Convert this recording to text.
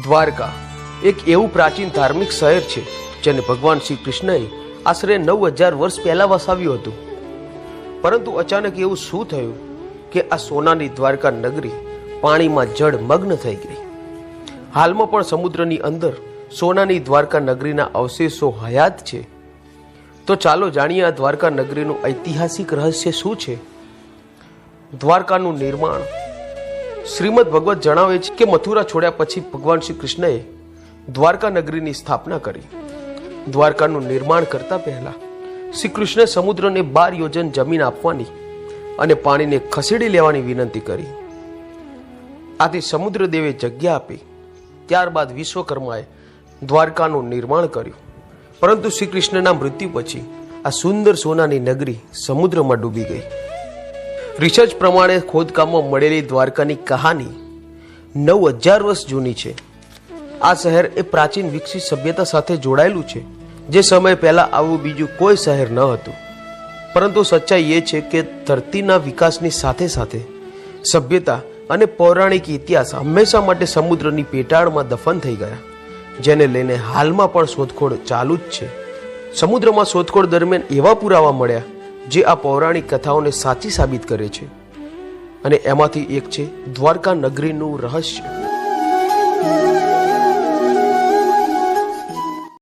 દ્વારકા, એક એવું પ્રાચીન ધાર્મિક શહેર છે, જેને ભગવાન શ્રી કૃષ્ણએ આશરે નવ હજાર વર્ષ પહેલા વસાવ્યું હતું. પરંતુ અચાનક એવું શું થયું કે આ સોનાની દ્વારકા નગરી પાણીમાં જળ મગ્ન થઈ ગઈ? હાલમાં પણ સમુદ્રની અંદર સોનાની દ્વારકા નગરીના અવશેષો હયાત છે. તો ચાલો જાણીએ આ દ્વારકા નગરીનું ઐતિહાસિક રહસ્ય શું છે? દ્વારકાનું નિર્માણ શ્રીમદ ભગવત જણાવે છે કે મથુરા છોડ્યા પછી ભગવાન શ્રી કૃષ્ણએ દ્વારકા નગરીની સ્થાપના કરી. દ્વારકાનું નિર્માણ કરતા પહેલા શ્રી કૃષ્ણે સમુદ્રને બાર યોજન જમીન આપવાની અને પાણીને ખસેડી લેવાની વિનંતી કરી. આથી સમુદ્રદેવે જગ્યા આપી. ત્યારબાદ વિશ્વકર્માએ દ્વારકાનું નિર્માણ કર્યું. પરંતુ શ્રી કૃષ્ણના મૃત્યુ પછી આ સુંદર સોનાની નગરી સમુદ્રમાં ડૂબી ગઈ. રિસર્ચ પ્રમાણે ખોદકામમાં મળેલી દ્વારકાની કહાની નવ હજાર વર્ષ જૂની છે. આ શહેર એ પ્રાચીન વિકસિત સભ્યતા સાથે જોડાયેલું છે, જે સમય પહેલા આવું બીજું કોઈ શહેર ન હતું. પરંતુ સચ્ચાઈ એ છે કે ધરતીના વિકાસની સાથે સાથે સભ્યતા અને પૌરાણિક ઇતિહાસ હંમેશા માટે સમુદ્રની પેટાળમાં દફન થઈ ગયા, જેને લઈને હાલમાં પણ શોધખોળ ચાલુ જ છે. સમુદ્રમાં શોધખોળ દરમિયાન એવા પુરાવા મળ્યા જે આ પૌરાણિક કથાઓને સાચી સાબિત કરે છે. અને એમાંથી એક છે દ્વારકા નગરીનું રહસ્ય.